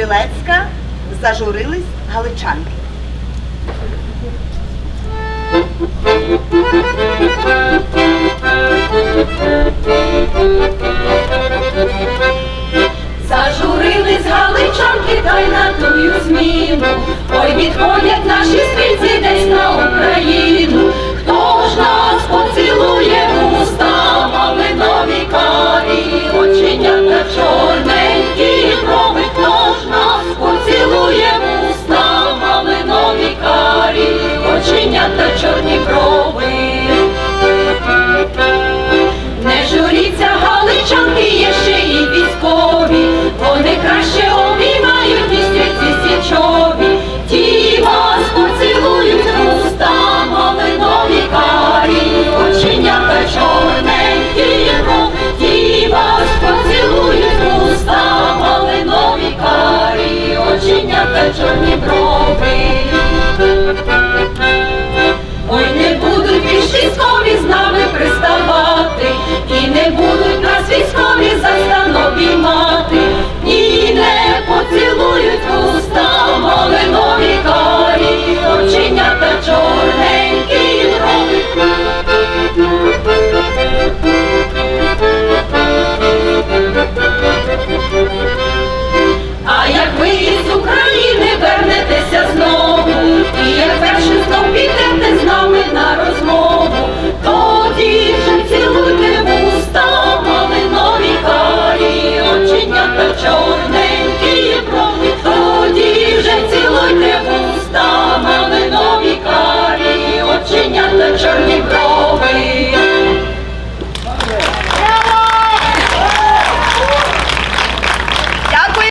Стрілецька зажурились галичанки.